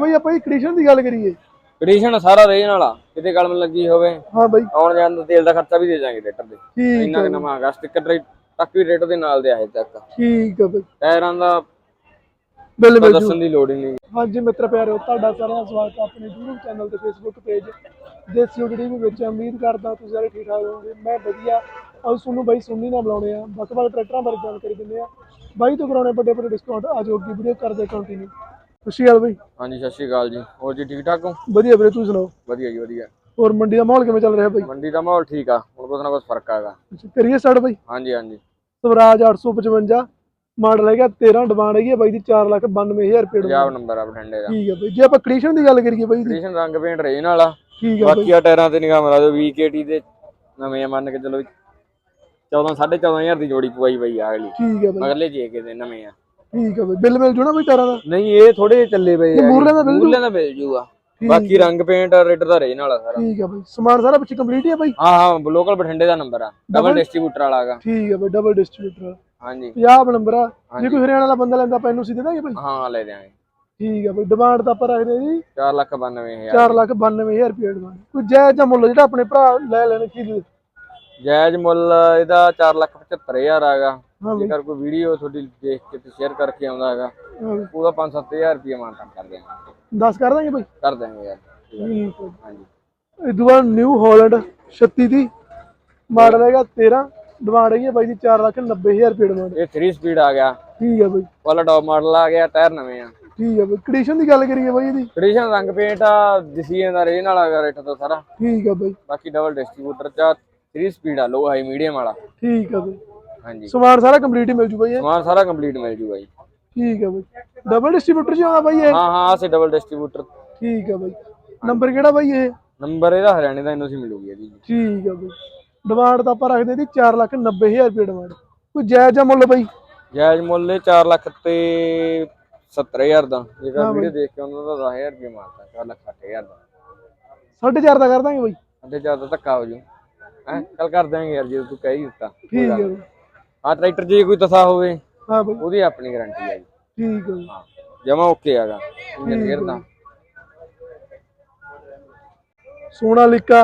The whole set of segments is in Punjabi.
ਬਈ ਆਪਾਂ ਇਹ ਕੰਡੀਸ਼ਨ ਦੀ ਗੱਲ ਕਰੀਏ। ਕੰਡੀਸ਼ਨ ਸਾਰਾ ਰੇਨ ਵਾਲਾ ਕਿਤੇ ਕਲਮ ਲੱਗੀ ਹੋਵੇ। ਹਾਂ ਬਈ। ਆਉਣ ਜਾਣ ਦਾ ਤੇਲ ਦਾ ਖਰਚਾ ਵੀ ਦੇ ਦਾਂਗੇ ਟਰੈਕਟਰ ਦੇ ਇੰਨਾ ਕਿ ਨਵਾਂ ਹੈਗਾ ਸਟicker ਰੇਟ ਤੱਕ ਵੀ ਰੇਟ ਦੇ ਨਾਲ ਦੇ ਆਏ ਤੱਕ। ਠੀਕ ਆ ਬਈ। ਟਾਇਰਾਂ ਦਾ ਬਿੱਲ ਜੂ ਦੱਸਣ ਦੀ ਲੋੜ ਹੀ ਨਹੀਂ। ਹਾਂਜੀ ਮਿੱਤਰ ਪਿਆਰਿਓ ਤੁਹਾਡਾ ਸਾਰਿਆਂ ਦਾ ਸਵਾਗਤ ਹੈ ਆਪਣੇ YouTube ਚੈਨਲ ਤੇ Facebook ਪੇਜ ਦੇਸੀ ਟੀਵੀ ਵਿੱਚ। ਉਮੀਦ ਕਰਦਾ ਤੁਸੀਂ ਸਾਰੇ ਠੀਕ ਠਾਕ ਹੋਵੋਗੇ। ਮੈਂ ਵਧੀਆ। ਅੱਜ ਤੁਹਾਨੂੰ ਬਾਈ ਸੁਣਨੀ ਨਾ ਬੁਲਾਉਣੇ ਆ। ਵੱਖ-ਵੱਖ ਟਰੈਕਟਰਾਂ ਬਾਰੇ ਜਾਣਕਾਰੀ ਦਿੰਦੇ ਆ। ਬਾਈ ਤੋਂ ਕਰਾਉਣੇ ਵੱਡੇ ਵੱਡੇ ਡਿਸਕਾਊਂਟ ਅੱਜ ਅੱਗੇ ਵੀਡੀਓ ਕਰਦੇ ਕੰਟੀਨਿਊ ਖੁਸ਼ੀ ਗੱਲ ਬਾਈ। ਹਾਂਜੀ ਸਤਿ ਸ਼੍ਰੀ ਅਕਾਲ ਜੀ। ਹੋਰ ਜੀ ਠੀਕ ਠਾਕ ਹੋ? ਵਧੀਆ ਵੀਰੇ ਤੁਸੀਂ ਸੁਣਾਓ? ਵਧੀਆ ਜੀ ਵਧੀਆ। ਹੋਰ ਮੰਡੀ ਦਾ ਮਾਹੌਲ ਕਿਵੇਂ ਚੱਲ ਰਿਹਾ ਬਾਈ? ਮੰਡੀ ਦਾ ਮਾਹੌਲ ਠੀਕ ਆ ਹੁਣ ਕੁਛ ਨਾ ਕੁਛ ਫ਼ਰਕ ਆਗਾ ਕਰੀਏ ਸਟਾਰਟ ਬਾਈ? ਹਾਂਜੀ ਹਾਂਜੀ। ਸਵਰਾਜ 855 ਮਾਡਲ ਹੈਗਾ 13 ਡਿਮਾਂਡ ਹੈਗੀ ਬਾਈ ਦੀ 4 ਲੱਖ 92000 ਰੁਪਏ ਪੰਜਾਬ ਨੰਬਰ ਆ ਬਠਿੰਡੇ ਦਾ। ਠੀਕ ਆ ਬਾਈ ਜੇ ਆਪਾਂ ਕੰਡੀਸ਼ਨ ਦੀ ਗੱਲ ਕਰੀਏ ਬਾਈ ਦੀ। ਕੰਡੀਸ਼ਨ ਰੰਗ ਪੇਂਟ ਰੇਨ ਵਾਲਾ ਠੀਕ ਆ ਬਾਈ। ਬਾਕੀ ਆ ਟਾਇਰਾਂ ਤੇ ਨਿਗਾਹ ਮਾਰਾ ਦਿਓ VKT ਦੇ ਨਵੇਂ ਮੰਨ ਕੇ ਚਲੋ 14 14500 ਦੀ ਜੋੜੀ ਪਵਾਈ ਪਈ ਆ ਅਗਲੀ। ਠੀਕ ਆ ਬਾਈ। ਮਗਰਲੇ ਜੇਕੇ ਦੇ ਨਵੇਂ ਆ। ਠੀਕ ਬਾਈ ਬਿੱਲ ਮਿਲ ਜੂ ਨਾ ਬਾਈ ਟਾਰਾਂ ਦਾ? ਨਹੀਂ ਇਹ ਥੋੜੇ ਚੱਲੇ ਪਏ ਆ ਮੂਰਲੇ ਦਾ ਮਿਲ ਜੂ? ਮੂਰਲੇ ਦਾ ਮਿਲ ਜੂਗਾ। ਬਾਕੀ ਰੰਗ ਪੇਂਟ ਰੇਟ ਦਾ ਰੇਨ ਵਾਲਾ ਸਾਰਾ। ਠੀਕ ਆ ਬਾਈ। ਸਮਾਨ ਸਾਰਾ ਪਿੱਛੇ ਕੰਪਲੀਟ ਹੀ ਆ ਬਾਈ? ਹਾਂ ਹਾਂ ਲੋਕਲ ਬਠਿੰਡੇ ਦਾ ਨੰਬਰ ਆ। ਡਬਲ ਡਿਸਟ੍ਰੀਬਿਊਟਰ ਵਾਲਾ ਹੈਗਾ। ਠੀਕ ਆ ਬਾਈ ਡਬਲ ਡਿਸਟ੍ਰੀਬਿਊਟਰ ਹਾਂਜੀ। 50 ਨੰਬਰ ਆ। ਜੇ ਕੋਈ ਹਰਿਆਣਾ ਦਾ ਬੰਦਾ ਲੈਂਦਾ ਆਪਾਂ ਇਹਨੂੰ ਸੀ ਦੇ ਦਾਂਗੇ ਬਾਈ? ਹਾਂ ਲੈ ਦਿਆਂਗੇ। ਠੀਕ ਆ ਬਾਈ। ਡਿਮਾਂਡ ਤਾਂ ਆਪਾਂ ਰੱਖਦੇ ਜੀ। 4 ਲੱਖ 92000 4 ਲੱਖ 92000 ਰੁਪਏ ਡਿਮਾਂਡ ਕੋਈ ਜਾਇਜ਼ ਜਾਂ ਮੁੱਲ ਜਿਹੜਾ ਆਪਣੇ ਭਰਾ ਲੈ ਲੈਣ ਕੀ ਦੇ? ਜਾਇਜ਼ ਮੁੱਲ ਇਹਦਾ 4 ਲੱਖ 75000 ਆਗਾ ਹਾਂ ਜੇਕਰ ਕੋਈ ਵੀਡੀਓ ਤੁਹਾਡੀ ਦੇਖ ਕੇ ਤੇ ਸ਼ੇਅਰ ਕਰਕੇ ਆਉਂਦਾ ਹੈਗਾ ਹਾਂ। ਉਹਦਾ 5-7000 ਰੁਪਏ ਮਾਨਤਾਨ ਕਰ ਦਿਆਂਗੇ ਦੱਸ ਕਰ ਦਾਂਗੇ ਬਾਈ? ਕਰ ਦਿਆਂਗੇ ਯਾਰ। ਠੀਕ ਹਾਂਜੀ। ਇਹ ਦੁਆ ਨਿਊ ਹਾਲੈਂਡ 36 ਦੀ ਮਾਡਲ ਹੈਗਾ 13 ਡਿਮਾਂਡ ਹੈਗੀ ਬਾਈ ਦੀ 4 ਲੱਖ 90000 ਰੁਪਏ ਡਿਮਾਂਡ ਇਹ 3 ਸਪੀਡ ਆ ਗਿਆ। ਠੀਕ ਆ ਬਾਈ। ਵਾਲਾ ਟੌਪ ਮਾਡਲ ਆ ਗਿਆ ਟਾਇਰ ਨਵੇਂ ਆ। ਠੀਕ ਆ ਬਾਈ। ਕੰਡੀਸ਼ਨ ਦੀ ਗੱਲ ਕਰੀਏ ਬਾਈ ਇਹਦੀ। ਟ੍ਰੈਡੀਸ਼ਨਲ ਰੰਗ ਪੇਂਟ ਆ ਦਸੀਏ ਦਾ ਰੇਨ ਵਾਲਾ ਰੇਟ ਤੋਂ ਸਾਰਾ। ਠੀਕ ਆ ਬਾਈ। ਬਾਕੀ ਡਬਲ ਡਿਸਟ੍ਰੀਬਿਊਟਰ ਚ 3 ਸਪੀਡ ਆ ਲੋ ਹਾਈ ਮੀਡੀਅਮ ਵਾਲਾ। ਠੀਕ ਆ ਬਾਈ। ਹਾਂਜੀ। ਸਮਾਨ ਸਾਰਾ ਕੰਪਲੀਟ ਹੀ ਮਿਲ ਜੂ ਬਾਈ ਇਹ? ਸਮਾਨ ਸਾਰਾ ਕੰਪਲੀਟ ਮਿਲ ਜੂਗਾ ਜੀ। ਠੀਕ ਆ ਬਾਈ। ਡਬਲ ਡਿਸਟ੍ਰੀਬਿਊਟਰ ਚ ਆਉਂਦਾ ਬਾਈ ਇਹ? ਹਾਂ ਹਾਂ ਸੇ ਡਬਲ ਡਿਸਟ੍ਰੀਬਿਊਟਰ ਠੀਕ ਆ ਬਾਈ। ਨੰਬਰ ਕਿਹੜਾ ਬਾਈ ਇਹ? ਨੰਬਰ ਇਹਦਾ ਹਰਿਆਣੇ ਦਾ ਇਹਨੂੰ ਸੀ ਮਿਲੂਗੀ ਇਹਦੀ। ਠੀਕ ਆ ਬਾਈ। ਡਿਮਾਂਡ ਤਾਂ ਆਪਾਂ ਰੱਖਦੇ ਦੀ 4 ਲੱਖ 90000 ਰੁਪਏ ਡਿਮਾਂਡ ਕੋਈ ਜਾਇਜ਼ ਜਾਂ ਮੁੱਲ ਬਾਈ? ਜਾਇਜ਼ ਮੁੱਲ ਇਹ 4 ਲੱਖ ਤੇ 70000 ਦਾ। ਜੇਕਰ ਵੀਡੀਓ ਦੇਖ ਕੇ ਉਹਨਾਂ ਦਾ 10000 ਰੁਪਏ ਮਾਰਦਾ 4 ਲੱਖ 60000 ਦਾ। 4.5 ਦਾ ਕਰ ਦਾਂਗੇ ਬਾਈ। ਅੱਧੇ ਜ਼ਿਆਦਾ ਧੱਕਾ ਹੋ ਜੂ। ਹੈ ਕੱਲ ਕਰ ਦਿਆਂਗੇ ਯਾਰ ਜੇ ਤੂੰ ਕਹਿ ਹੀ ਦਿੱਤਾ। ਠੀਕ ਆ ਆ ਟਰੈਕਟਰ ਜੇ ਕੋਈ ਤਸਾ ਹੋਵੇ ਹਾਂ ਬਾਈ। ਉਹਦੀ ਆਪਣੀ ਗਾਰੰਟੀ ਹੈ ਜੀ। ਠੀਕ ਆ ਬਾਈ। ਜਮਾ ਓਕੇ ਹੈਗਾ ਇੰਜਨ ਗੇਅਰ ਦਾ Sonalika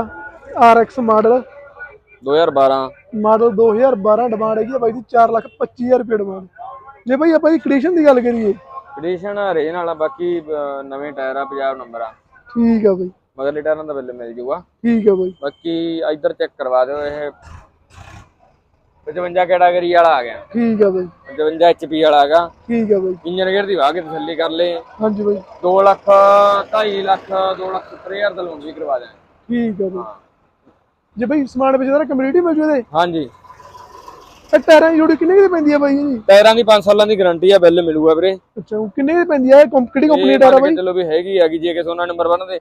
RX model 2012 model 2012 demand ਹੈਗੀ ਆ ਬਾਈ ਦੀ 4 ਲੱਖ 25000 ਰੁਪਏ ਡਿਮਾਂਡ ਜੇ ਬਾਈ ਆਪਾਂ ਦੀ ਕੰਡੀਸ਼ਨ ਦੀ ਗੱਲ ਕਰੀਏ। ਕੰਡੀਸ਼ਨ ਰੇਨ ਵਾਲਾ ਬਾਕੀ ਅਹ, ਨਵੇਂ ਟਾਇਰ ਆ ਪੰਜਾਬ ਨੰਬਰ ਆ। ਠੀਕ ਆ ਬਾਈ। ਮਗਰਲੇ ਟਾਇਰਾਂ ਦਾ ਬਿੱਲ ਮਿਲ ਜੂਗਾ। ਠੀਕ ਆ ਬਾਈ। ਬਾਕੀ ਇੱਧਰ ਚੈੱਕ ਕਰਵਾ ਦਿਓ ਇਹ 55 ਕੈਟਾਗਰੀ ਵਾਲਾ ਆ ਗਿਆ। ਠੀਕ ਆ ਬਾਈ। 55 HP ਵਾਲਾ ਹੈਗਾ। ਠੀਕ ਆ ਬਾਈ। ਇੰਜਨ ਗੇਅਰ ਦੀ ਵਾਹ ਕੇ ਤਸੱਲੀ ਕਰ ਲੇ ਹਾਂਜੀ ਬਾਈ। 2 ਲੱਖ 2.5 ਲੱਖ 2 ਲੱਖ 70000 ਦਾ ਲੋਨ ਵੀ ਕਰਵਾ ਦਿਆਂਗੇ। ਠੀਕ ਆ ਬਾਈ। ਜੇ ਬਾਈ ਸਮਾਨ ਵਿੱਚ ਸਾਰਾ ਕੰਪਲੀਟ ਹੀ ਮਿਲ ਜੂ ਇਹਦੇ ਹਾਂਜੀ। ਇਹ ਟਾਇਰਾਂ ਦੀ ਜੋੜੀ ਕਿੰਨੇ ਦੀ ਪੈਂਦੀ ਆ ਬਾਈ ਜੀ ਟਾਇਰਾਂ ਦੀ 5 ਸਾਲਾਂ ਦੀ ਗਾਰੰਟੀ ਆ ਬਿੱਲ ਮਿਲੂਗਾ ਵੀਰੇ। ਅੱਛਾ ਉਹ ਕਿੰਨੇ ਦੀ ਪੈਂਦੀ ਆ? ਇਹ ਕੰਪਨੀ ਦਾ ਟਾਇਰ ਆ ਕੇ ਬਾਈ? ਚਲੋ ਵੀ ਹੈਗੀ ਹੈਗੀ ਜੇ ਕਿ ਸੋਨਾ ਨੰਬਰ 1 ਦੇ।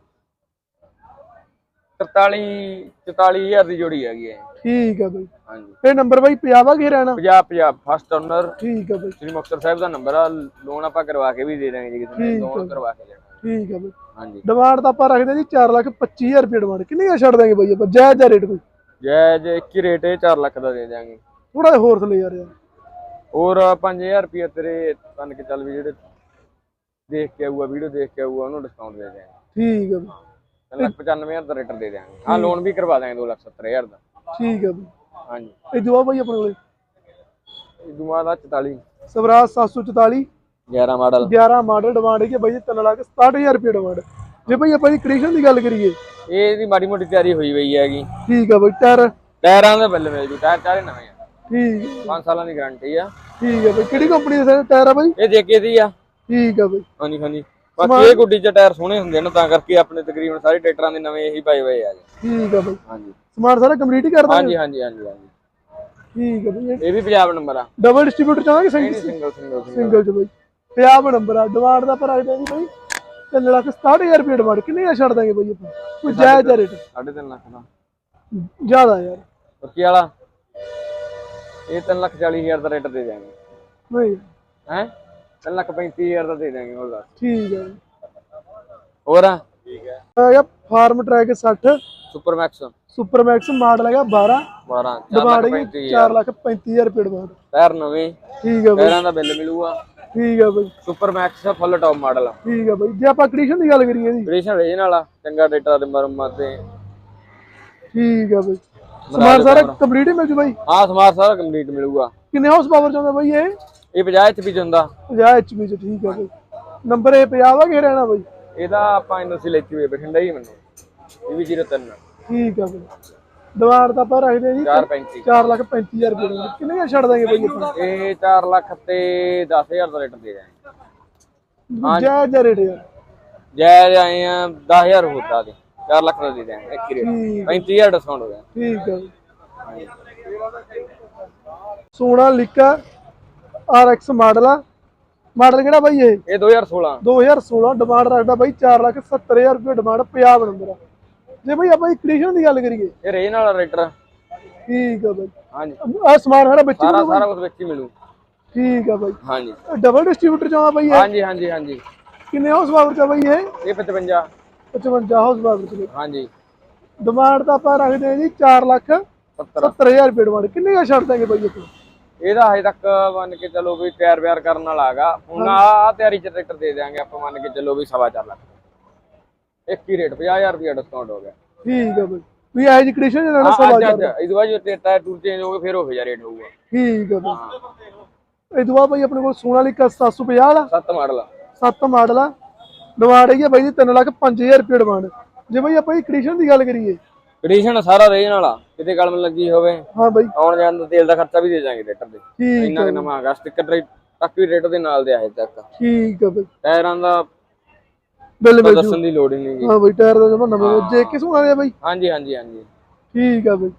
43 44000 ਦੀ ਜੋੜੀ ਹੈਗੀ ਹੈ ਠੀਕ ਆ ਬਾਈ। ਹਾਂਜੀ। ਇਹ ਨੰਬਰ ਬਾਈ ਪੰਜਾਬ ਆ ਘੇਰਾਣਾ 50 50 ਫਸਟ ਓਨਰ ਠੀਕ ਆ ਬਾਈ। ਸ੍ਰੀ ਮੁਕਤਸਰ ਸਾਹਿਬ ਦਾ ਨੰਬਰ ਆ। ਲੋਨ ਆਪਾਂ ਕਰਵਾ ਕੇ ਵੀ ਦੇ ਦਾਂਗੇ ਜੇ ਕਿਸੇ ਨੇ ਲੋਨ ਕਰਵਾ ਕੇ ਲੈਣਾ ਠੀਕ ਆ ਬਾਈ। ਹਾਂਜੀ। ਡਿਮਾਂਡ ਤਾਂ ਆਪਾਂ ਰੱਖਦੇ ਜੀ 4 ਲੱਖ 25000 ਰੁਪਏ ਡਿਮਾਂਡ ਕਿੰਨੇ ਦਾ ਛੱਡ ਦਾਂਗੇ ਬਾਈ ਆਪਾਂ? ਜਾਇਜ਼ ਜਾਂ ਰੇਟ ਕੋਈ? ਜੈ ਜੇ ਇੱਕ ਹੀ ਰੇਟ ਹੈ 4 ਲੱਖ ਦਾ ਦੇ ਦਾਂਗੇ ਥੋੜਾ ਜਿਹਾ ਹੋਰ ਥੱਲੇ ਯਾਰ ਯਾਰ ਹੋਰ 5000 ਰੁਪਏ ਤੇਰੇ ਤਨ ਕੇ ਚੱਲ ਵੀ ਜਿਹੜੇ ਦੇਖ ਕੇ ਆਊਗਾ ਵੀਡੀਓ ਦੇਖ ਕੇ ਆਊਗਾ ਉਹਨੂੰ ਡਿਸਕਾਊਂਟ ਦੇ ਦਾਂਗੇ ਠੀਕ ਆ ਬਾਈ। 95000 ਦਾ ਰੇਟ ਦੇ ਦਾਂਗੇ ਹਾਂ ਲੋਨ ਵੀ ਕਰਵਾ ਦਾਂਗੇ 270000 ਦਾ। ਠੀਕ ਆ ਬਾਈ। ਹਾਂਜੀ ਇਹ ਦੁਆ ਬਾਈ ਆਪਣੇ ਕੋਲੇ। ਇਹ ਦੁਆ ਦਾ 44 ਸਵਰਾਜ 744 11 ਮਾਡਲ। 11 ਮਾਡਲ ਡਿਮਾਂਡ ਹੈਗੀ ਆ ਬਾਈ ਜੀ 3 ਲੱਖ 67000 ਰੁਪਏ ਡਿਮਾਂਡ ਜੇ ਬਾਈ ਆਪਾਂ ਦੀ ਕੰਡੀਸ਼ਨ ਦੀ ਗੱਲ ਕਰੀਏ। ਇਹ ਇਹਦੀ ਮਾੜੀ ਮੋਟੀ ਤਿਆਰੀ ਹੋਈ ਪਈ ਹੈਗੀ। ਠੀਕ ਆ ਬਾਈ ਟਾਇਰ। ਟਾਇਰਾਂ ਦੇ ਬਿੱਲ ਮਿਲ ਜੂ ਟਾਇਰ ਚਾਰੇ ਨਵੇਂ ਆ। ਠੀਕ। 5 ਸਾਲਾਂ ਦੀ ਗਾਰੰਟੀ ਆ। ਠੀਕ ਆ ਬਾਈ ਕਿਹੜੀ ਕੰਪਨੀ ਦੇ ਟਾਇਰ ਆ ਬਾਈ? ਇਹ ਜੇਕੇ ਦੀ ਆ। ਠੀਕ ਆ ਬਾਈ। ਹਾਂਜੀ ਹਾਂਜੀ। ਬਾਕੀ ਇਹ ਗੁੱਡੀ ਚ ਟਾਇਰ ਸੋਹਣੇ ਹੁੰਦੇ ਨੇ ਤਾਂ ਕਰਕੇ ਆਪਣੇ ਤਕਰੀਬਨ ਸਾਰੇ ਟਰੈਕਟਰਾਂ ਦੇ ਨਵੇਂ ਇਹੀ ਪਾਏ ਹੋਏ ਆ ਜੀ। ਠੀਕ ਆ ਬਾਈ। ਹਾਂਜੀ। ਸਮਾਨ ਸਾਰਾ ਕੰਪਲੀਟ ਹੀ ਕਰ ਦਾਂਗੇ? ਹਾਂਜੀ ਹਾਂਜੀ ਹਾਂਜੀ ਹਾਂਜੀ। ਠੀਕ ਆ ਬਾਈ। ਇਹ ਵੀ ਪੰਜਾਬ ਨੰਬਰ ਆ। ਡਬਲ ਡਿਸਟ੍ਰੀਬਿਊਟਰ ਚਾਹਾਂਗੇ ਸਿੰਗਲ ਸਿੰਗਲ ਸਿੰਗਲ ਚ ਬਾਈ। ਪੰਜਾਬ ਨੰਬਰ ਆ। ਡਿਮਾਂਡ ਦਾ ਪਰ ਆ ਜੀ ਬਾਈ। 3 ਲੱਖ 67000 ਰੁਪਏ ਡਿਮਾਂਡ ਕਿੰਨੇ ਛੱਡ ਦਾਂਗੇ ਬਾਈ ਆਪਾਂ? ਕੋਈ ਜਾਇਜ਼ ਦਾ ਰੇਟ। 3.5 ਲੱਖ ਦਾ। ਜ਼ਿਆਦਾ ਯਾਰ। ਤੁਰਕੀ ਵਾਲਾ ਇਹ 3 ਲੱਖ 40 ਹਜ਼ਾਰ ਦਾ ਰੇਟ ਦੇ ਦਿਆਂਗੇ। ਨਹੀਂ। ਹੈ? 3 ਲੱਖ 35 ਹਜ਼ਾਰ ਦਾ ਦੇ ਦਿਆਂਗੇ ਹੋਰ ਦੱਸ। ਠੀਕ ਆ ਹੋਰ? ਆ ਠੀਕ ਹੈ। ਆ ਗਿਆ Farmtrac 60 super max super max model ਹੈਗਾ 12 12 4 ਡਿਮਾਂਡ ਲੱਖ ਹੈਗੀ 35 4 ਲੱਖ 35000 ਰੁਪਏ ਡਿਮਾਂਡ ਟਾਇਰ ਨਵੇਂ ਠੀਕ ਆ ਬਾਈ। ਟਾਇਰਾਂ ਦਾ ਬਿੱਲ ਮਿਲੂਗਾ। ਠੀਕ ਆ ਬਾਈ। Super max full top model ਠੀਕ ਆ ਬਾਈ। ਜੇ ਆਪਾਂ ਕੰਡੀਸ਼ਨ ਦੀ ਗੱਲ ਕਰੀਏ ਜੀ। ਕੰਡੀਸ਼ਨ ਰੇਜਨ ਵਾਲਾ ਚੰਗਾ ਟਰੈਕਟਰ ਦੇ ਮਰਮਤ ਤੇ। ਠੀਕ ਆ ਬਾਈ। ਸਮਾਨ ਸਾਰਾ ਕੰਪਲੀਟ ਹੀ ਮਿਲ ਜੂ ਬਾਈ। ਹਾਂ ਸਮਾਰ ਸਾਰਾ ਕੰਪਲੀਟ ਮਿਲੂਗਾ। ਕਿੰਨੇ ਹਾਊਸ ਪਾਵਰ ਚਾਹੁੰਦਾ ਬਾਈ ਇਹ? ਇਹ 50 ਐਚਪੀ ਚ ਹੁੰਦਾ 50 ਐਚਪੀ ਚ ਠੀਕ ਆ ਬਾਈ। ਨੰਬਰ ਇਹ 50 ਆ ਕਿ ਰਹਿਣਾ ਬਾਈ। ਇਹਦਾ ਆਪਾਂ ਐਨਓਸੀ ਲੈਤੀ ਹੋਈ ਬਠਿੰਡਾ ਹੀ ਮੈਨੂੰ। ਇਹ ਵੀ 03 ਠੀਕ ਆ ਬਾਈ। ਦੀਵਾਰ ਤਾਂ ਆਪਾਂ ਰੱਖਦੇ ਜੀ। 435 4 ਲੱਖ 35000 ਰੁਪਏ ਦੇ। ਕਿੰਨੇ ਦਾ ਛੱਡ ਦਾਂਗੇ ਬਾਈ ਆਪਾਂ? ਇਹ 4 ਲੱਖ ਤੇ 10000 ਦਾ ਰੇਟ ਦੇ ਜਾਏ ਜੈ। ਜੈ ਰੇਟ ਯਾਰ। ਜੈ ਆਏ ਆ 10000 ਹੁੰਦਾ ਦੇ 4 ਲੱਖ ਦਾ ਦੇ ਇੱਕ ਹੀ ਰੇਟ। ਠੀਕ 35000 ਡਿਸਕਾਊਂਟ ਹੋ ਗਿਆ। ਠੀਕ ਬਾਈ। ਸੋਨਾ ਲਿਕਾ RX ਮਾਡਲ ਆ। ਮਾਡਲ ਕਿਹੜਾ ਬਾਈ ਇਹ? ਇਹ 2016 2016 ਡਿਮਾਂਡ ਰੱਖਦਾ ਬਾਈ 4 ਲੱਖ 70000 ਰੁਪਏ ਡਿਮਾਂਡ ਪੰਜਾਬ ਨੰਬਰ ਆ। ਜੇ ਬਾਈ ਆਪਾਂ ਕੰਡੀਸ਼ਨ ਦੀ ਗੱਲ ਕਰੀਏ। ਇਹ ਰੇਨ ਵਾਲਾ ਰੇਟਰ ਠੀਕ ਆ ਬਾਈ। ਹਾਂਜੀ। ਆ ਸਮਾਨ ਸਾਰਾ ਵਿੱਚ ਸਾਰਾ? ਸਾਰਾ ਕੁਝ ਵਿੱਚ ਹੀ ਮਿਲੂ। ਠੀਕ ਆ ਬਾਈ। ਹਾਂਜੀ। ਡਬਲ ਡਿਸਟ੍ਰੀਬਿਊਟਰ ਚਾਹੁੰਦਾ ਬਾਈ ਇਹ? ਹਾਂਜੀ ਹਾਂਜੀ ਹਾਂਜੀ। ਕਿੰਨੇ ਹਾਊਸ ਪਾਵਰ ਚ ਬਾਈ ਇਹ? ਇਹ 55 55 ਹਾਊਸ ਪਾਵਰ ਚ ਹਾਂਜੀ। ਡਿਮਾਂਡ ਤਾਂ ਆਪਾਂ ਰੱਖਦੇ ਜੀ 4 ਲੱਖ 70 70000 ਰੁਪਏ ਡਿਮਾਂਡ ਕਿੰਨੇ ਦਾ ਛੱਡ ਦਾਂਗੇ ਬਾਈ ਆਪਾਂ ਇਹਦਾ ਹਜੇ ਤੱਕ ਮੰਨ ਕੇ ਚੱਲੋ ਵੀ ਤਿਆਰ ਬਿਆਰ ਕਰਨ ਵਾਲਾ ਹੈਗਾ। ਹੁਣ ਆ ਤਿਆਰੀ ਚ ਟਰੈਕਟਰ ਦੇ ਦਿਆਂਗੇ ਆਪਾਂ ਮੰਨ ਕੇ ਚੱਲੋ ਵੀ ਸਵਾ ਚਾਰ ਲੱਖ। ਇੱਕ ਹੀ ਰੇਟ 50000 ਰੁਪਏ ਡਿਸਕਾਊਂਟ ਹੋ ਗਿਆ। ਠੀਕ ਆ ਬਾਈ। ਵੀ ਇਹ ਜੀ ਕੰਡੀਸ਼ਨ ਜਿਹੜਾ ਨਾ ਹਾਂ, ਸਵਾ ਚਾਰ ਇਸ ਤੋਂ ਬਾਅਦ ਜੋ ਟਾਇਰ ਟੂਰ ਚੇਂਜ ਹੋ ਗਏ ਫਿਰ ਉਹ ਹਜ਼ਾਰ ਰੇਟ ਹੋਊਗਾ। ਠੀਕ ਆ ਬਾਈ। ਇਹ ਤੋਂ ਬਾਅਦ ਬਾਈ ਆਪਣੇ ਕੋਲ ਸੋਨਾਲੀਕਾ 750 ਵਾਲਾ। ਸੱਤ ਮਾਡਲ 7 ਮਾਡਲ ਆ। ਡਿਮਾਂਡ ਹੈਗੀ ਆ ਬਾਈ ਦੀ 3 ਲੱਖ 5000 ਰੁਪਏ ਡਿਮਾਂਡ ਜੇ ਬਾਈ ਆਪਾਂ ਇਹ ਕੰਡੀਸ਼ਨ ਦੀ ਗੱਲ ਕਰੀਏ ਕੰਡੀਸ਼ਨ ਸਾਰਾ ਰੇਂਜ ਵਾਲਾ ਕਿਤੇ ਕਲਮ ਲੱਗੀ ਹੋਵੇ ਹਾਂ ਬਾਈ। ਆਉਣ ਜਾਣ ਦਾ ਤੇਲ ਦਾ ਖਰਚਾ ਵੀ ਦੇ ਜਾਾਂਗੇ ਰੇਟਰ ਦੇ। ਠੀਕ ਇੰਨਾ ਕੁ ਨਵਾਂ ਹੈਗਾ ਸਟicker ਰੇਟ ਤੱਕ ਵੀ ਰੇਟ ਦੇ ਨਾਲ ਦੇ ਆਏ ਤੱਕ। ਠੀਕ ਆ ਬਾਈ। ਟਾਇਰਾਂ ਦਾ ਬਿੱਲ ਜੂ ਦੱਸਣ ਦੀ ਲੋੜ ਹੀ ਨਹੀਂ ਹਾਂ ਬਾਈ ਟਾਇਰ ਦਾ ਜਮਾ ਨਵਾਂ। ਜੇ ਕਿਸ ਨੂੰ ਆ ਬਾਈ। ਹਾਂਜੀ ਹਾਂਜੀ ਹਾਂਜੀ। ਠੀਕ ਆ ਬਾਈ।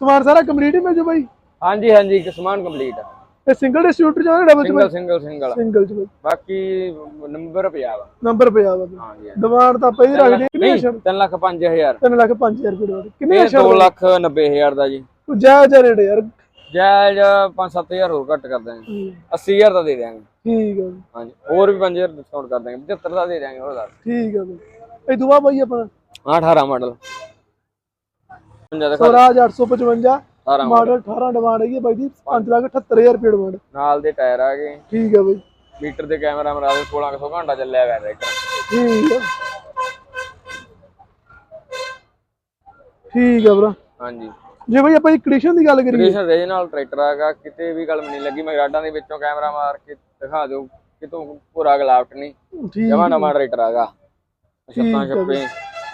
ਸਮਾਨ ਸਾਰਾ ਕੰਪਲੀਟ ਹੀ ਮਿਲ ਜੂ ਬਾਈ। ਹਾਂਜੀ ਹਾਂਜੀ ਸਮਾਨ ਕੰਪਲੀਟ ਆ। ਇਹ ਸਿੰਗਲ ਡਿਸਟ੍ਰੀਬਿਊਟਰ ਜਾਂ ਡਬਲ ਚ ਬਾਈ ਸਿੰਗਲ ਸਿੰਗਲ ਸਿੰਗਲ ਸਿੰਗਲ ਚ ਬਾਈ ਬਾਕੀ ਨੰਬਰ ਪਿਆ ਵਾ। ਨੰਬਰ ਪਿਆ ਵਾ। ਬਾਈ। ਡਿਮਾਂਡ ਤਾਂ ਹੀ ਰੱਖਦੇ ਕਿੰਨੇ ਛੱਡ 3 ਲੱਖ 5000 3 ਲੱਖ 5000 ਰੁਪਏ ਡਿਮਾਂਡ ਕਿੰਨੇ ਇਹ ਛੱਡ 2 ਲੱਖ 90000 ਦਾ ਜੀ। ਜਾ ਜਾ ਰੇਟ ਯਾਰ। ਜਾਇਜ਼ 5-7000 ਹੋਰ ਘੱਟ ਕਰ ਦਾਂਗੇ ਹੂੰ, 80000 ਦਾ ਦੇ ਦਿਆਂਗੇ। ਠੀਕ ਆ। ਬਾਈ ਹਾਂਜੀ ਹੋਰ ਵੀ 5000 ਡਿਸਕਾਊਂਟ ਕਰ ਦਾਂਗੇ 75 ਦਾ ਦੇ ਦਿਆਂਗੇ ਹੋਰ ਦੱਸ। ਠੀਕ ਆ ਬਾਈ। ਇਹ ਦੁਆ ਬਾਈ ਆਪਣਾ? ਹਾਂ 18 ਮਾਡਲ 50 ਦਾ ਸਵਰਾਜ 855 18 ਮਾਡਲ 18 ਡਿਮਾਂਡ ਹੈਗੀ ਬਾਈ ਦੀ 5 ਲੱਖ 78000 ਰੁਪਏ ਡਿਮਾਂਡ ਨਾਲ ਦੇ ਟਾਇਰ ਆ ਗਏ। ਠੀਕ ਆ ਬਾਈ। ਮੀਟਰ ਦੇ ਕੈਮਰਾ ਮਰਾ ਦੇ 1600 ਘੰਟਾ ਚੱਲਿਆ ਹੋਇਆ ਟਰੈਕਟਰ ਠੀਕ ਆ ਠੀਕ ਆ ਭਰਾ। ਹਾਂਜੀ। ਜੇ ਬਾਈ ਆਪਾਂ ਕੰਡੀਸ਼ਨ ਦੀ ਗੱਲ ਕਰੀਏ। ਕੰਡੀਸ਼ਨ ਰੇਜ ਨਾਲ ਟਰੈਕਟਰ ਆਗਾ ਕਿਤੇ ਵੀ ਗੱਲ ਨਹੀਂ ਲੱਗੀ ਮੈਗਰਾਡਾਂ ਦੇ ਵਿੱਚੋਂ ਕੈਮਰਾ ਮਾਰ ਕੇ ਦਿਖਾ ਦਿਓ ਕਿਤੋਂ ਪੂਰਾ ਗਲਾਵਟ ਨਹੀਂ। ਜਮਾ ਨਵਾਂ ਟਰੈਕਟਰ ਆਗਾ ਛੱਤਾਂ ਛੱਪੇ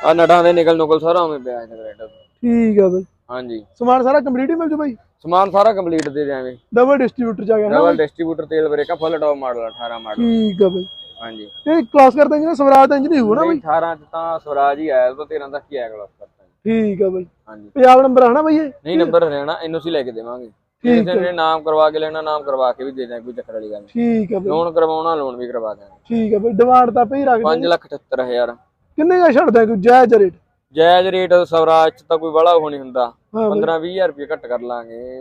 ਆ ਨਟਾਂ ਦੇ ਨਿਕਲ ਨੁਕਲ ਸਾਰਾ ਉਵੇਂ ਪਿਆ ਹੈ ਟਰੈਕਟਰ ਠੀਕ ਆ ਬਾਈ। ਹਾਂਜੀ। ਸਮਾਨ ਸਾਰਾ ਕੰਪਲੀਟ ਹੀ ਮਿਲ ਜੂ ਬਾਈ? ਸਮਾਨ ਸਾਰਾ ਕੰਪਲੀਟ ਦੇ ਦਿਆਂਗੇ। ਡਬਲ ਡਿਸਟ੍ਰੀਬਿਊਟਰ ਚ ਆ ਗਿਆ ਨਾ ਡਬਲ ਡਿਸਟ੍ਰੀਬਿਊਟਰ ਤੇਲ ਬ੍ਰੇਕਾ ਫੁੱਲ ਟੌਪ ਮਾਡਲ 18 ਮਾਡਲ ਠੀਕ ਆ ਬਾਈ। ਹਾਂਜੀ। ਇਹ ਕਲਾਸ ਕਰਦੇ ਨੇ ਸਵਰਾਜ ਦਾ ਇੰਜਨ ਹੀ ਹੋਣਾ ਬਾਈ? 18 ਚ ਤਾਂ ਸਵਰਾਜ ਹੀ ਆਇਆ ਉਹ 13 ਤੱਕ ਹੀ ਆਇਆ ਕਲਾਸ ਕਰਤਾ ਠੀਕ ਆ ਬਾਈ। ਹਾਂਜੀ। ਪੰਜਾਬ ਨੰਬਰ ਆਣਾ ਬਾਈ ਇਹ? ਨਹੀਂ ਨੰਬਰ ਹਰਿਆਣਾ ਐਨਓਸੀ ਲੈ ਕੇ ਦੇਵਾਂਗੇ। ਕਿਸੇ ਨੇ ਨਾਮ ਕਰਵਾ ਕੇ ਲੈਣਾ ਨਾਮ ਕਰਵਾ ਕੇ ਵੀ ਦੇ ਦਾਂਗੇ ਕੋਈ ਚੱਕਰ ਵਾਲੀ ਗੱਲ ਨਹੀਂ। ਠੀਕ ਆ ਬਾਈ। ਲੋਨ ਕਰਵਾਉਣਾ ਲੋਨ ਵੀ ਕਰਵਾ ਦਾਂਗੇ ਠੀਕ ਆ ਬਾਈ ਡਿਮਾਂਡ ਤਾਂ ਪਈ ਰੱਖਦੇ 5 ਲੱਖ 78000 ਕਿੰਨੇ ਦਾ ਛੱਡਦਾ ਕੋਈ ਜਾਇਜ਼ ਰੇਟ? ਜਾਇਜ਼ ਰੇਟ ਸਵਰਾਜ ਚ ਤਾਂ ਕੋਈ ਬੜਾ ਉਹ ਨਹੀਂ ਹੁੰਦਾ। ਹਾਂ ਬਾਈ। 15 20000 ਰੁਪਏ ਘੱਟ ਕਰ ਲਾਂਗੇ।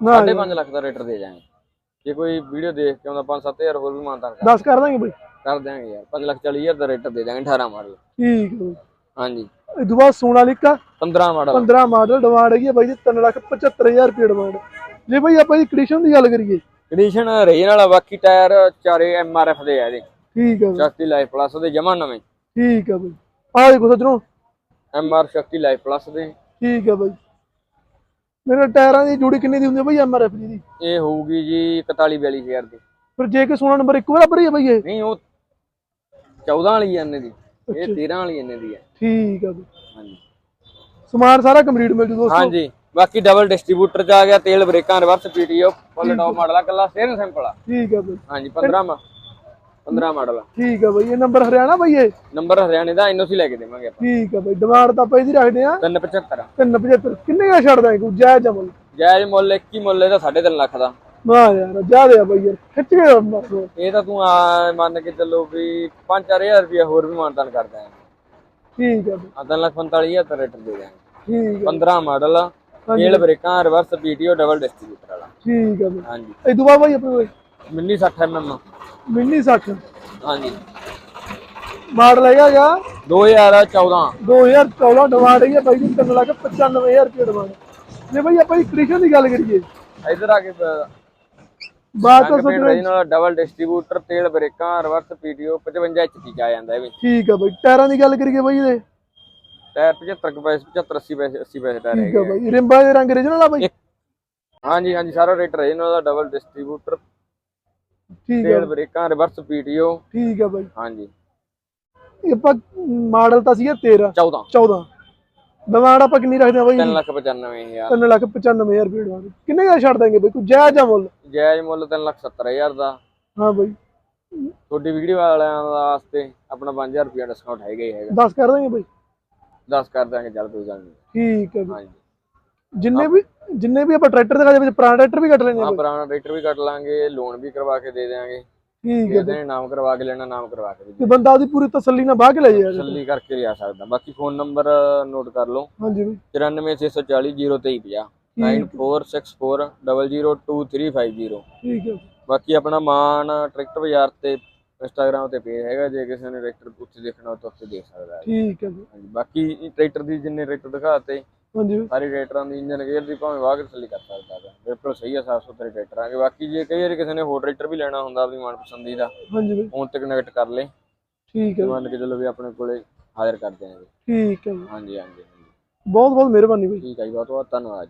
ਨਾ 5.5 ਲੱਖ ਦਾ ਰੇਟ ਦੇ ਜਾਾਂਗੇ। ਜੇ ਕੋਈ ਵੀਡੀਓ ਦੇਖ ਕੇ ਆਉਂਦਾ 5-7000 ਹੋਰ ਵੀ ਮਾਨਤਾਨ ਕਰ 10 ਕਰ ਦਾਂਗੇ ਬਾਈ। ਕਰ ਦਿਆਂਗੇ ਯਾਰ। 5 ਲੱਖ 40000 ਦਾ ਰੇਟ ਦੇ ਦਾਂਗੇ 18 ਮਾਡਲ। ਠੀਕ ਬਾਈ। ਹਾਂਜੀ। ਇਹ ਤੋਂ ਬਾਅਦ ਸੋਨਾਲੀਕਾ 15 ਮਾਡਲ। 15 ਮਾਡਲ ਡਿਮਾਂਡ ਹੈਗੀ ਬਾਈ ਜੀ 3 ਲੱਖ 75000 ਰੁਪਏ ਡਿਮਾਂਡ ਜੇ ਬਾਈ ਆਪਾਂ ਇਹ ਕੰਡੀਸ਼ਨ ਦੀ ਗੱਲ ਕਰੀਏ। ਕੰਡੀਸ਼ਨ ਰੇਨ ਵਾਲਾ ਬਾਕੀ ਟਾਇਰ ਚਾਰੇ ਐਮਆਰਐਫ ਦੇ ਆ ਇਹਦੇ। ਠੀਕ ਆ ਬਾਈ। ਲਾਈਫ ਪਲੱਸ ਦੇ ਜਮਾ ਨਵੇਂ। ਠੀਕ ਆ ਬਾਈ। ਆ ਦੇਖੋ ਸੱਜਣੋ ਐਮਆਰ ਸ਼ਕਤੀ ਲਾਈਫ ਪਲੱਸ ਦੇ। ਠੀਕ ਆ ਬਾਈ। ਮੇਰੇ ਟਾਇਰਾਂ ਦੀ ਜੋੜੀ ਕਿੰਨੀ ਦੀ ਹੁੰਦੀ ਆ ਬਾਈ ਐਮਆਰਐਫ ਦੀ? ਇਹ ਹੋਊਗੀ ਜੀ 41 42000 ਦੀ। ਫਿਰ ਜੇ ਕਿ ਸੋਨਾ ਨੰਬਰ ਇੱਕ ਬਰਾਬਰ ਹੀ ਆ ਬਾਈ ਇਹ? ਨਹੀਂ ਉਹ 14 ਵਾਲੀ ਇਹਨੇ ਦੀ। ਇਹ 13 ਵਾਲੀ ਇਹਨੇ ਦੀ ਹੈ। ਠੀਕ ਬਾਈ। ਹਾਂਜੀ। ਸਮਾਨ ਸਾਰਾ ਕੰਪਲੀਟ ਮਿਲ ਜੂ ਦੋਸਤੋ। ਹਾਂਜੀ। ਬਾਕੀ ਡਬਲ ਡਿਸਟ੍ਰੀਬਿਊਟਰ ਚ ਆ ਗਿਆ ਤੇਲ ਬ੍ਰੇਕਾਂ reverse PTO full top model ਆ ਕੱਲਾ ਸਟੀਅਰਿੰਗ ਸਿੰਪਲ ਆ। ਠੀਕ ਆ ਬਾਈ। ਹਾਂਜੀ 15 ਮਾ 15 ਮਾਡਲ ਠੀਕ ਆ ਬਾਈ ਇਹ ਨੰਬਰ ਹਰਿਆਣਾ ਬਾਈ ਇਹ? ਨੰਬਰ ਹਰਿਆਣੇ ਦਾ ਐਨਓਸੀ ਲੈ ਕੇ ਦੇਵਾਂਗੇ ਆਪਾਂ। ਠੀਕ ਆ ਬਾਈ ਡਿਮਾਂਡ ਤਾਂ ਆਪਾਂ ਇਹਦੀ ਰੱਖਦੇ ਆ। 375 375 ਕਿੰਨੇ ਦਾ ਛੱਡਦਾ ਕੋਈ ਜਾਇਜ਼ ਅਮਲ ਜਾਇਜ਼ ਮੁੱਲ ਇੱਕ ਹੀ ਮੁੱਲ ਇਹਦਾ 3.5 ਲੱਖ ਦਾ। ਨਾ ਯਾਰ ਜਾਦੇ ਆ ਬਾਈ ਯਾਰ ਖਿੱਚ ਕੇ। ਇਹ ਤਾਂ ਤੂੰ ਆ ਮੰਨ ਕੇ ਚੱਲੋ ਵੀ 5-4000 ਰੁਪਏ ਹੋਰ ਵੀ ਮਾਨਤਾਨ ਕਰਦਾ ਹੈ ਠੀਕ ਆ ਬਾਈ। ਆ 3 ਲੱਖ 45000 ਦਾ ਰੇਟ ਦੇ ਦਾਂਗੇ ਠੀਕ ਆ। 15 ਮਾਡਲ ਆ ਤੇਲ ਬ੍ਰੇਕਾਂ ਰਿਵਰਸ ਪੀਟੀਓ ਡਬਲ ਡਿਸਟ੍ਰੀਬਿਊਟਰ ਵਾਲਾ। ਠੀਕ ਆ ਬਾਈ। ਹਾਂਜੀ। ਇਹ ਦੁਆ ਬਾਈ ਆਪਣੇ ਕੋਲ ਮਿੰਨੀ 60 mm ਮਿੰਨੀ 60 ਹਾਂਜੀ। ਮਾਡਲ ਹੈਗਾ ਗਾ? 2014 2014 ਡਿਮਾਂਡ ਹੈਗੀ ਆ ਬਾਈ ਦੀ 3 ਲੱਖ 95000 ਰੁਪਏ ਡਿਮਾਂਡ ਜੇ ਬਾਈ ਆਪਾਂ ਇਹ ਕੰਡੀਸ਼ਨ ਦੀ ਗੱਲ ਕਰੀਏ। ਇਧਰ ਆ ਕੇ ਬਾਤ ਤਾਂ ਪੇਂਟ ਸਤਰਾਂ ਰੀਜਨਲ ਡਬਲ ਡਿਸਟ੍ਰੀਬਿਊਟਰ ਤੇਲ ਬ੍ਰੇਕਾਂ ਰਿਵਰਸ ਪੀਟੀਓ 55 ਐਚਪੀ ਚ ਆ ਜਾਂਦਾ ਇਹ ਵੀ। ਠੀਕ ਆ ਬਾਈ ਟਾਇਰਾਂ ਦੀ ਗੱਲ ਕਰੀਏ ਬਾਈ ਇਹਦੇ। ਟਾਇਰ 75 ਕੁ ਪੈਸੇ 75 80 ਪੈਸੇ 80 ਪੈਸੇ ਟਾਇਰ ਠੀਕ ਆ ਹੈਗੇ ਬਾਈ ਰਿੰਬਾਂ ਦੇ ਰੰਗ ਰੀਜਨਲ ਆ ਬਾਈ? ਹਾਂਜੀ ਹਾਂਜੀ ਸਾਰਾ ਰੇਟ ਰੀਜਨਲ ਦਾ ਡਬਲ ਡਿਸਟ੍ਰੀਬਿਊਟਰ ਠੀਕ ਆ। ਤੇਲ ਬ੍ਰੇਕਾਂ ਰਿਵਰਸ ਪੀਟੀਓ। ਠੀਕ ਆ ਬਾਈ। ਹਾਂਜੀ। ਇਹ ਆਪਾਂ ਮਾਡਲ ਤਾਂ ਸੀਗਾ 13 14 14 ਡਿਮਾਂਡ ਆਪਾਂ ਕਿੰਨੀ ਰੱਖਦੇ ਆ ਬਾਈ? 3 ਲੱਖ 95000 3 ਲੱਖ 95000 ਰੁਪਏ ਡਿਮਾਂਡ ਕਿੰਨੇ ਦਾ ਛੱਡ ਦਾਂਗੇ ਬਾਈ? ਕੋਈ ਜਾਇਜ਼ ਆ ਮੁੱਲ? ਜਾਇਜ਼ ਮੁੱਲ 3 ਲੱਖ 70000 ਦਾ। ਹਾਂ ਬਾਈ। ਤੁਹਾਡੀ ਵੀਡੀਓ ਵਾਲਿਆਂ ਵਾਸਤੇ ਆਪਣਾ 5000 ਰੁਪਏ ਡਿਸਕਾਊਂਟ ਹੈਗਾ ਹੀ ਹੈਗਾ। 10 ਕਰ ਦਾਂਗੇ ਬਾਈ। 10 ਕਰ ਦਾਂਗੇ ਕੋਈ ਗੱਲ ਨਹੀਂ। ਠੀਕ ਹੈ ਬਾਈ। ਹਾਂਜੀ। ਜਿੰਨੇ ਵੀ ਜਿੰਨੇ ਵੀ ਆਪਾਂ ਟਰੈਕਟਰ ਦੇ ਵਿੱਚ ਪੁਰਾਣਾ ਟਰੈਕਟਰ ਵੀ ਕੱਟ ਲੈਣੇ ਆ ਹਾਂ ਪੁਰਾਣਾ ਟਰੈਕਟਰ ਵੀ ਕੱਟ ਲਾਂਗੇ ਲੋਨ ਵੀ ਕਰਵਾ ਕੇ ਦੇ ਦੇਾਂਗੇ ਠੀਕ ਹੈ ਨੇ ਨਾਮ ਕਰਵਾ ਕੇ ਲੈਣਾ ਨਾਮ ਕਰਵਾ ਕੇ ਤੇ ਬੰਦਾ ਉਹਦੀ ਪੂਰੀ ਤਸੱਲੀ ਨਾਲ ਬਾਹ ਕੇ ਲੈ ਜਾਏ ਤਸੱਲੀ ਕਰਕੇ ਲਿਆ ਸਕਦਾ। ਬਾਕੀ ਫੋਨ ਨੰਬਰ ਨੋਟ ਕਰ ਲਓ। ਹਾਂਜੀ ਬਾਈ। 946402350 9464002350 ਠੀਕ ਹੈ। ਬਾਕੀ ਆਪਣਾ ਮਾਨ ਟਰੈਕਟਰ ਬਾਜ਼ਾਰ ਤੇ ਇੰਸਟਾਗ੍ਰam ਤੇ ਪੇਜ ਹੈਗਾ। ਜੇ ਕਿਸੇ ਨੇ ਟਰੈਕਟਰ ਉੱਥੇ ਦੇਖਣਾ ਤਾਂ ਉੱਥੇ ਦੇਖ ਸਕਦਾ ਹੈ। ਠੀਕ ਹੈ ਹਾਂਜੀ ਬਾਕੀ ਟਰੈਕਟਰ ਦੀ ਜਿੰਨੇ ਟਰੈਕਟਰ ਦਿਖਾਤੇ ਹਾਂਜੀ। ਸਾਰੇ ਟਰੈਕਟਰਾਂ ਦੀ ਇੰਜਨ ਗੇਅਰ ਦੀ ਭਾਵੇਂ ਵਾਹ ਕੇ ਤਸੱਲੀ ਕਰ ਸਕਦਾ ਹੈ ਬਿਲਕੁਲ ਸਹੀ ਹੈ ਸਾਫ਼ ਸੁਥਰੇ ਟਰੈਕਟਰ ਆਗੇ ਬਾਕੀ ਜੇ ਕਈ ਵਾਰੀ ਕਿਸੇ ਨੇ ਹੋਰ ਟਰੈਕਟਰ ਵੀ ਲੈਣਾ ਹੁੰਦਾ ਆਪਣੀ ਮਨਪਸੰਦੀ ਦਾ ਹਾਂਜੀ ਬਾਈ। ਫੋਨ ਤੇ ਕਨੈਕਟ ਕਰ ਲੇ। ਠੀਕ ਹੈ ਮੰਨ ਕੇ ਚੱਲੋ ਵੀ ਆਪਣੇ ਕੋਲੇ ਹਾਜ਼ਰ ਕਰ ਦਿਆਂਗੇ। ਠੀਕ ਹੈ। ਹਾਂਜੀ ਹਾਂਜੀ ਹਾਂਜੀ। ਬਹੁਤ ਬਹੁਤ ਮਿਹਰਬਾਨੀ ਬਾਈ। ਠੀਕ ਹੈ ਜੀ ਬਹੁਤ ਬਹੁਤ ਧੰਨਵਾਦ